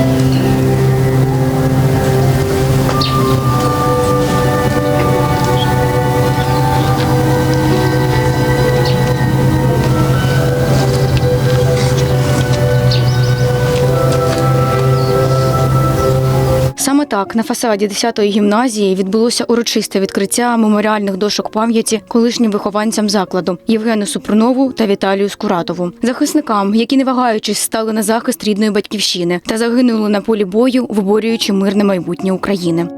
Thank you. Так на фасаді 10-ї гімназії відбулося урочисте відкриття меморіальних дошок пам'яті колишнім вихованцям закладу Євгену Супрунову та Віталію Скуратову, захисникам, які не вагаючись стали на захист рідної батьківщини та загинули на полі бою, виборюючи мирне майбутнє України.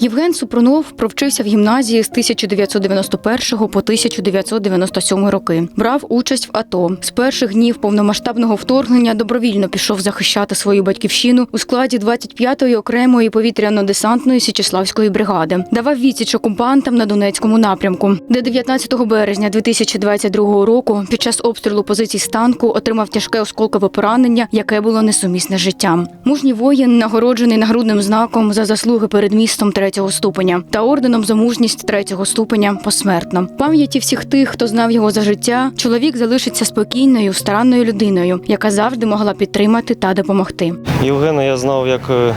Євген Супрунов провчився в гімназії з 1991 по 1997 роки. Брав участь в АТО. З перших днів повномасштабного вторгнення добровільно пішов захищати свою батьківщину у складі 25-ї окремої повітряно-десантної Січеславської бригади. Давав відсіч окупантам на Донецькому напрямку, де 19 березня 2022 року під час обстрілу позицій станку отримав тяжке осколкове поранення, яке було несумісне з життям. Мужній воїн нагороджений нагрудним знаком за заслуги перед містом третього ступеня та орденом за мужність третього ступеня посмертно. Пам'яті всіх тих, хто знав його за життя, чоловік залишиться спокійною, старанною людиною, яка завжди могла підтримати та допомогти. Євгена я знав як е,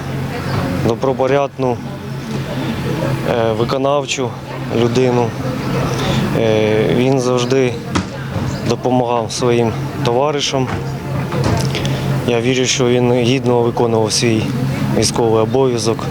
добропорядну, е, виконавчу людину. Е, Він завжди допомагав своїм товаришам. Я вірю, що він гідно виконував свій військовий обов'язок.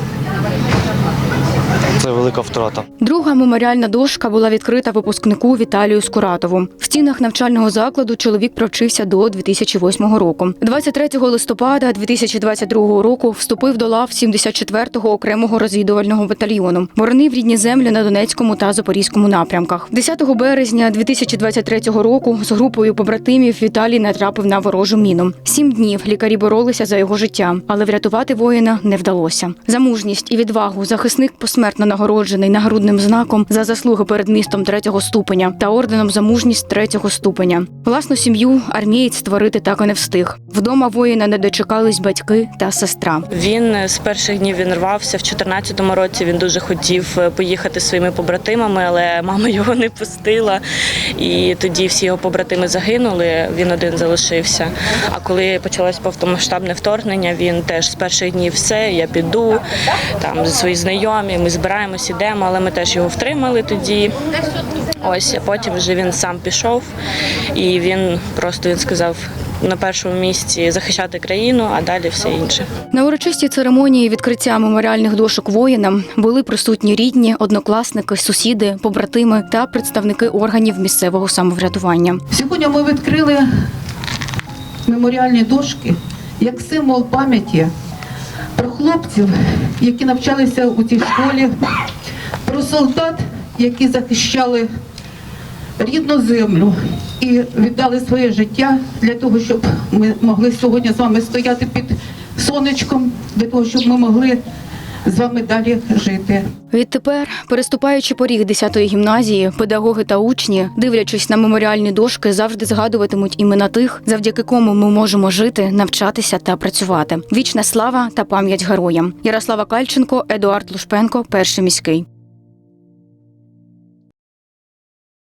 Це велика втрата. Друга меморіальна дошка була відкрита випускнику Віталію Скуратову. В стінах навчального закладу чоловік провчився до 2008 року. 23 листопада 2022 року вступив до лав 74-го окремого розвідувального батальйону. Боронив рідні землі на Донецькому та Запорізькому напрямках. 10 березня 2023 року з групою побратимів Віталій натрапив на ворожу міну. Сім днів лікарі боролися за його життя, але врятувати воїна не вдалося. За мужність і відвагу захисник посмертно нагороджений нагрудним знаком за заслуги перед містом третього ступеня та орденом за мужність третього ступеня. Власну сім'ю армієць створити так і не встиг. Вдома воїна не дочекались батьки та сестра. Він з перших днів він рвався. В 2014 році він дуже хотів е, поїхати зі своїми побратимами, але мама його не пустила. І тоді всі його побратими загинули. Він один залишився. А коли почалось повномасштабне вторгнення, він теж з перших днів все, я піду там свої знайомі. Ми збираємось, ідемо, але ми теж його втримали тоді. Ось а потім вже він сам пішов, і він просто він сказав на першому місці захищати країну, а далі все інше. На урочистій церемонії відкриття меморіальних дошок воїнам були присутні рідні, однокласники, сусіди, побратими та представники органів місцевого самоврядування. Сьогодні ми відкрили меморіальні дошки як символ пам'яті про хлопців, які навчалися у цій школі, про солдат, які захищали рідну землю і віддали своє життя для того, щоб ми могли сьогодні з вами стояти під сонечком, для того, щоб ми могли з вами далі жити. Відтепер, переступаючи поріг 10-ї гімназії, педагоги та учні, дивлячись на меморіальні дошки, завжди згадуватимуть імена тих, завдяки кому ми можемо жити, навчатися та працювати. Вічна слава та пам'ять героям. Ярослава Кальченко, Едуард Лушпенко, перший міський.